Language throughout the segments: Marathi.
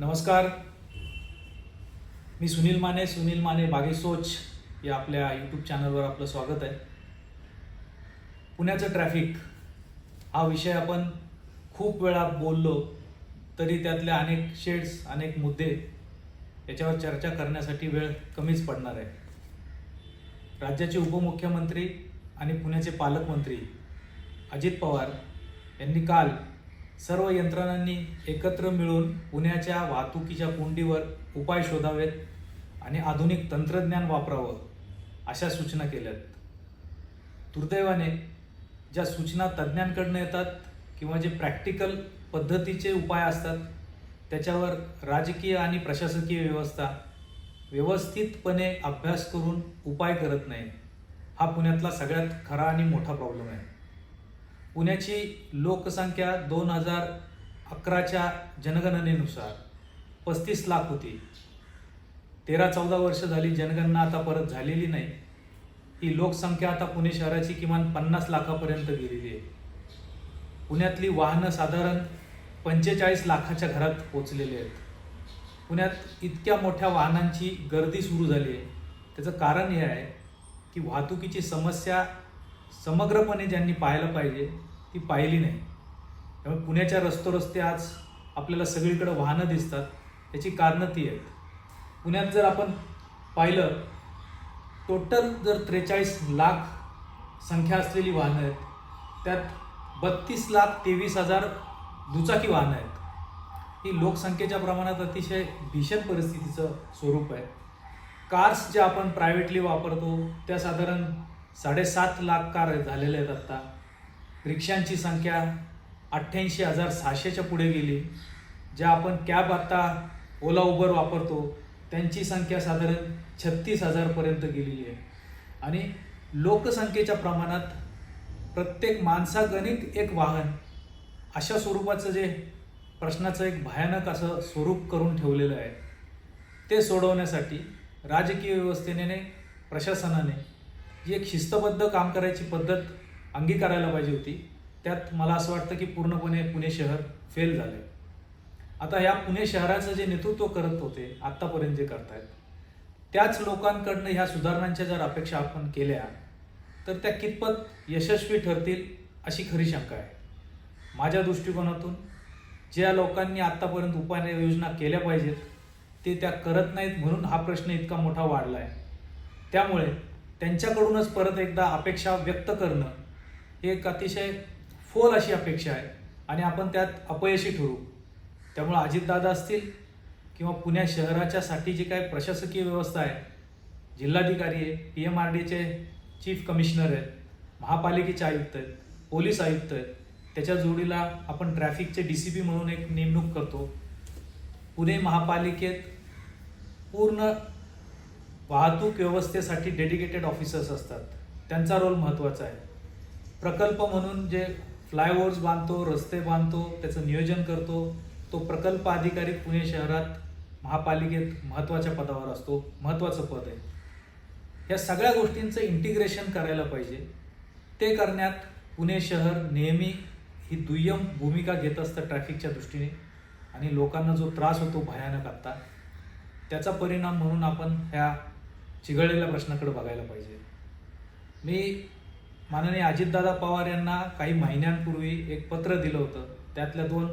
नमस्कार. मी सुनील माने सुनील माने बागे सोच या आपल्या यूट्यूब चॅनलवर आपलं स्वागत आहे. पुण्याचं ट्रॅफिक हा विषय आपण खूप वेळा बोललो तरी त्यातले अनेक शेड्स अनेक मुद्दे याच्यावर चर्चा करण्यासाठी वेळ कमीच पडणार आहे. राज्याचे उपमुख्यमंत्री आणि पुण्याचे पालकमंत्री अजित पवार यांनी काल सर्व यंत्रणांनी एकत्र मिळून पुण्याच्या वाहतुकीच्या कोंडीवर उपाय शोधावेत आणि आधुनिक तंत्रज्ञान वापरावं अशा सूचना केल्यात. दुर्दैवाने ज्या सूचना तज्ज्ञांकडनं येतात किंवा जे प्रॅक्टिकल पद्धतीचे उपाय असतात त्याच्यावर राजकीय आणि प्रशासकीय व्यवस्था व्यवस्थितपणे अभ्यास करून उपाय करत नाही. हा पुण्यातला सगळ्यात खरा आणि मोठा प्रॉब्लेम आहे. पुण्याची लोकसंख्या दोन हजार अकराच्या जनगणनेनुसार पस्तीस लाख होती. तेरा चौदा वर्ष झाली जनगणना आता परत झालेली नाही. ही लोकसंख्या आता पुणे शहराची किमान पन्नास लाखापर्यंत गेलेली आहे. पुण्यातली वाहनं साधारण पंचेचाळीस लाखाच्या घरात पोचलेली आहेत. पुण्यात इतक्या मोठ्या वाहनांची गर्दी सुरू झाली आहे. त्याचं कारण हे आहे की वाहतुकीची समस्या समग्रपणे ज्यांनी पाहायला पाहिजे ती पाहिली नाही. त्यामुळे पुण्याच्या रस्तोरस्ते आज आपल्याला सगळीकडे वाहनं दिसतात. त्याची कारणं ती आहेत. पुण्यात जर आपण पाहिलं टोटल जर त्रेचाळीस लाख संख्या असलेली वाहनं आहेत त्यात बत्तीस लाख तेवीस हजार दुचाकी वाहनं आहेत. ही लोकसंख्येच्या प्रमाणात अतिशय भीषण परिस्थितीचं स्वरूप आहे. कार्स ज्या आपण प्रायव्हेटली वापरतो त्या साधारण साडेसात लाख कार झालेल्या आहेत आत्ता. रिक्षांची संख्या अठ्ठ्याऐंशी हजार सहाशेच्या पुढे गेली. ज्या आपण कॅब आत्ता ओला उबर वापरतो त्यांची संख्या साधारण छत्तीस हजारपर्यंत गेलेली आहे. आणि लोकसंख्येच्या प्रमाणात प्रत्येक माणसागणित एक वाहन अशा स्वरूपाचं जे प्रश्नाचं एक भयानक असं स्वरूप करून ठेवलेलं आहे. ते सोडवण्यासाठी राजकीय व्यवस्थेने प्रशासनाने जी एक शिस्तबद्ध काम करायची पद्धत अंगीकारायला पाहिजे होती. त्यात मला असं वाटतं की पूर्णपणे पुणे शहर फेल झाले. आता या पुणे शहराचं जे नेतृत्व करत होते आत्तापर्यंत जे करतायत त्याच लोकांकडनं ह्या सुधारणांच्या जर अपेक्षा आपण केल्या तर त्या कितपत यशस्वी ठरतील अशी खरी शंका आहे. माझ्या दृष्टिकोनातून ज्या लोकांनी आत्तापर्यंत उपाययोजना केल्या पाहिजेत ते त्या करत नाहीत म्हणून हा प्रश्न इतका मोठा वाढला आहे त्यामुळे त्यांच्याकडूनच परत एकदा अपेक्षा व्यक्त करणं ही एक अतिशय फोल अशी अपेक्षा आहे. आणि आपण त्यात अपयशी ठरू. त्यामुळे अजितदादा असतील किंवा पुण्या शहराच्यासाठी जी काय प्रशासकीय व्यवस्था आहे जिल्हाधिकारी आहे पी एम आर डीचे चीफ कमिशनर आहेत महापालिकेचे आयुक्त आहेत पोलीस आयुक्त आहेत त्याच्या जोडीला आपण ट्रॅफिकचे डी सी पी म्हणून एक नेमणूक करतो. पुणे महापालिकेत पूर्ण वाहतूक व्यवस्थेसाठी डेडिकेटेड ऑफिसर्स असतात. त्यांचा रोल महत्त्वाचा आहे. प्रकल्प म्हणून जे फ्लायओव्हर्स बांधतो रस्ते बांधतो त्याचं नियोजन करतो तो प्रकल्प अधिकारी पुणे शहरात महापालिकेत महत्त्वाच्या पदावर असतो. महत्त्वाचं पद आहे. या सगळ्या गोष्टींचं इंटिग्रेशन करायला पाहिजे. ते करण्यात पुणे शहर नेहमी ही दुय्यम भूमिका घेत असतं ट्रॅफिकच्या दृष्टीने. आणि लोकांना जो त्रास होतो भयानक आत्ता त्याचा परिणाम म्हणून आपण ह्या चिघळलेल्या प्रश्नाकडे बघायला पाहिजे. मी माननीय अजितदादा पवार यांना काही महिन्यांपूर्वी एक पत्र दिलं होतं. त्यातल्या दोन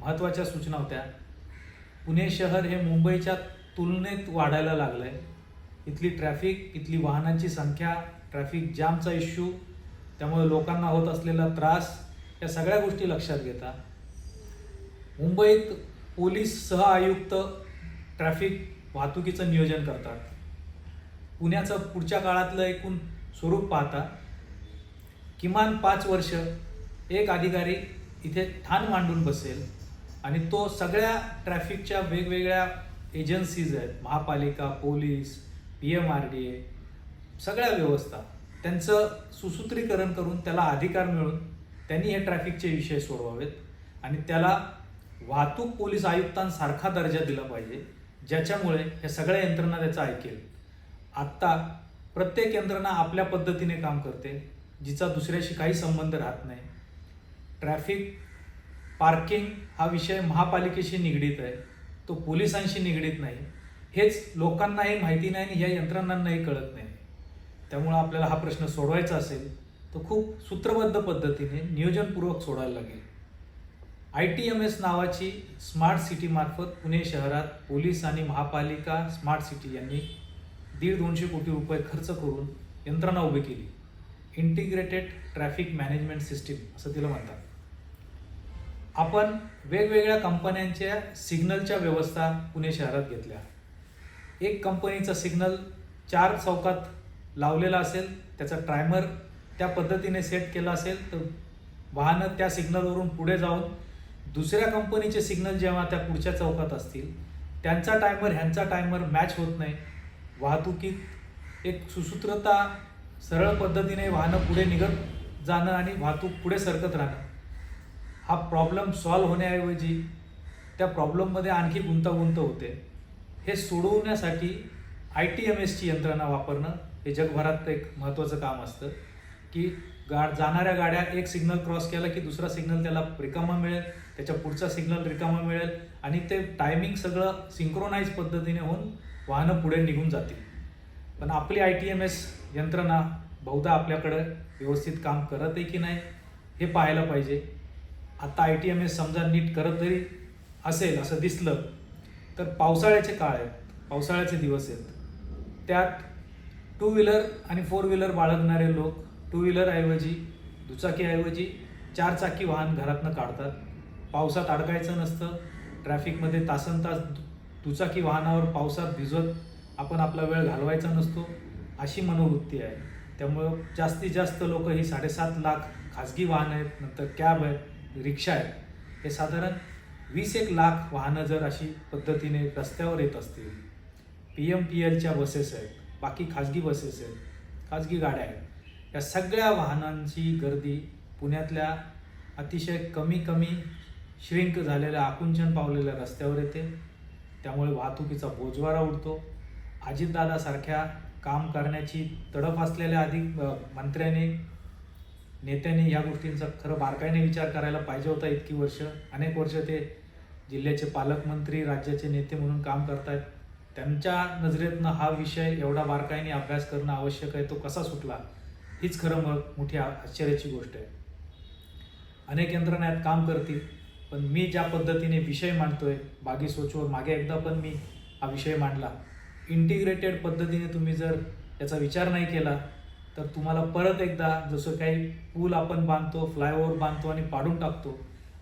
महत्त्वाच्या सूचना होत्या. पुणे शहर हे मुंबईच्या तुलनेत वाढायला लागलं आहे इथली ट्रॅफिक इथली वाहनांची संख्या ट्रॅफिक जामचा इश्यू त्यामुळे लोकांना होत असलेला त्रास या सगळ्या गोष्टी लक्षात घेता. मुंबईत पोलीस सह आयुक्त ट्रॅफिक वाहतुकीचं नियोजन करतात. पुण्याचं पुढच्या काळातलं एकूण स्वरूप पाहता किमान पाच वर्ष एक अधिकारी इथे ठाण मांडून बसेल आणि तो सगळ्या ट्रॅफिकच्या वेगवेगळ्या एजन्सीज आहेत महापालिका police P M R D A सगळ्या व्यवस्था. त्यांचं सुसूत्रीकरण करून त्याला अधिकार मिळून त्यांनी हे ट्रॅफिकचे विषय सोडवावेत आणि त्याला वाहतूक पोलीस आयुक्तांसारखा दर्जा दिला पाहिजे ज्याच्यामुळे हे सगळ्या यंत्रणा त्याचं ऐकेल. आत्ता प्रत्येक यंत्रणा आपल्या पद्धतीने काम करते. जिचा दुसऱ्याशी काही संबंध राहत नाही. ट्रॅफिक पार्किंग हा विषय महापालिकेशी निगडीत आहे. तो पोलिसांशी निगडीत नाही. हेच लोकांनाही माहिती नाही आणि या यंत्रणांनाही कळत नाही. त्यामुळं आपल्याला हा प्रश्न सोडवायचा असेल तर खूप सूत्रबद्ध पद्धतीने नियोजनपूर्वक सोडायला लागेल. आय टी एम एस नावाची स्मार्ट सिटीमार्फत पुणे शहरात पोलीस आणि महापालिका स्मार्ट सिटी यांनी दीड दोनशे कोटी रुपये खर्च करून यंत्रणा उभी केली. इंटिग्रेटेड ट्रॅफिक मॅनेजमेंट सिस्टीम असं तिला म्हणतात. आपण वेगवेगळ्या कंपन्यांच्या सिग्नलच्या व्यवस्था पुणे शहरात घेतल्या. एक कंपनीचा सिग्नल चार चौकात लावलेला असेल त्याचा टायमर त्या पद्धतीने सेट केला असेल तर वाहनं त्या सिग्नलवरून पुढे जाऊन दुसऱ्या कंपनीचे सिग्नल जेव्हा त्या पुढच्या चौकात असतील त्यांचा टायमर ह्यांचा टायमर मॅच होत नाही. वाहतुकीत एक सुसूत्रता सरळ पद्धतीने वाहनं पुढे निघत जाणं आणि वाहतूक पुढे सरकत राहणं. हा प्रॉब्लेम सॉल्व्ह होण्याऐवजी त्या प्रॉब्लेममध्ये आणखी गुंतागुंत होते. हे सोडवण्यासाठी आय टी एम एसची यंत्रणा वापरणं हे जगभरात एक महत्त्वाचं काम असतं. की गा जाणाऱ्या गाड्या एक सिग्नल क्रॉस केला की दुसरा सिग्नल त्याला रिकामा मिळेल त्याच्या पुढचा सिग्नल रिकामा मिळेल आणि ते टायमिंग सगळं सिंक्रोनाईज पद्धतीने होऊन वाहनं पुढे निघून जातील. पण आपली आय टी एम एस यंत्रणा बहुधा आपल्याकडं व्यवस्थित काम करत आहे की नाही हे पाहायला पाहिजे. आता आय टी एम एस समजा नीट करत जरी असेल असं दिसलं तर पावसाळ्याचे काळ आहेत पावसाळ्याचे दिवस आहेत. त्यात टू व्हीलर आणि फोर व्हीलर बाळगणारे लोक टू व्हीलरऐवजी दुचाकीऐवजी चारचाकी वाहन घरातनं काढतात. पावसात अडकायचं नसतं ट्रॅफिकमध्ये तासन तास दुचाकी वाहनावर पावसात भिजवत आपण आपला वेळ घालवायचा नसतो अशी मनोवृत्ती आहे. त्यामुळं जास्तीत जास्त लोक ही साडेसात लाख खाजगी वाहनं आहेत नंतर कॅब आहेत रिक्षा आहेत. हे साधारण वीस एक लाख वाहनं जर अशी पद्धतीने रस्त्यावर येत असतील पी एम पी एलच्या बसेस आहेत बाकी खाजगी बसेस आहेत खाजगी गाड्या आहेत या सगळ्या वाहनांची गर्दी पुण्यातल्या अतिशय कमी कमी श्रिंक झालेल्या आकुंचन पावलेल्या रस्त्यावर येते. त्यामुळे वाहतुकीचा बोजवारा उडतो. अजितदादासारख्या काम करण्याची तडफ असलेल्या अधिक मंत्र्याने नेत्याने या गोष्टींचा खरं बारकाईने विचार करायला पाहिजे होता इतकी वर्ष. अनेक वर्ष ते जिल्ह्याचे पालकमंत्री राज्याचे नेते म्हणून काम करतायत. त्यांच्या नजरेतनं हा विषय एवढा बारकाईने अभ्यास करणं आवश्यक आहे तो कसा सुटला? हीच खरं मग मोठी आश्चर्याची गोष्ट आहे. अनेक यंत्रणा यात काम करतील पण मी ज्या पद्धतीने विषय मांडतोय बागी सोचवर मागे एकदा पण मी हा विषय मांडला. इंटिग्रेटेड पद्धतीने तुम्ही जर याचा विचार नाही केला तर तुम्हाला परत एकदा जसं काही पूल आपण बांधतो फ्लायओव्हर बांधतो आणि पाडून टाकतो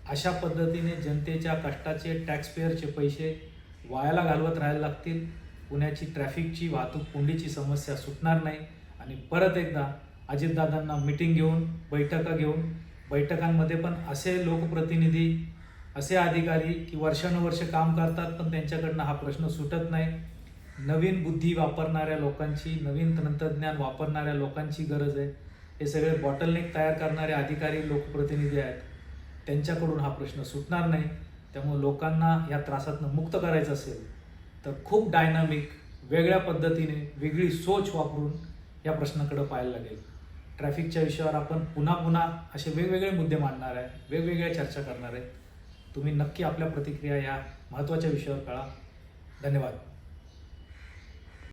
अशा पद्धतीने जनतेच्या कष्टाचे टॅक्सपेअरचे पैसे वायाला घालवत राहायला लागतील. पुण्याची ट्रॅफिकची वाहतूक कोंडीची समस्या सुटणार नाही. आणि परत एकदा अजितदादांना मिटिंग घेऊन बैठका घेऊन बैठकांमध्ये पण असे लोकप्रतिनिधी असे अधिकारी की वर्षानुवर्ष काम करतात पण त्यांच्याकडनं हा प्रश्न सुटत नाही. नवीन बुद्धी वापरणाऱ्या लोकांची नवीन तंत्रज्ञान वापरणाऱ्या लोकांची गरज आहे. हे सगळे बॉटलनेक तयार करणारे अधिकारी लोकप्रतिनिधी आहेत. त्यांच्याकडून हा प्रश्न सुटणार नाही. त्यामुळे लोकांना या त्रासातनं मुक्त करायचं असेल तर खूप डायनामिक वेगळ्या पद्धतीने वेगळी सोच वापरून या प्रश्नाकडे पाहायला लागेल. ट्रॅफिकच्या विषयावर आपण पुन्हा पुन्हा असे वेगवेगळे मुद्दे मांडणार आहे वेगवेगळ्या चर्चा करणार आहे. तुम्ही नक्की आपल्या प्रतिक्रिया या महत्त्वाच्या विषयावर कळा. धन्यवाद.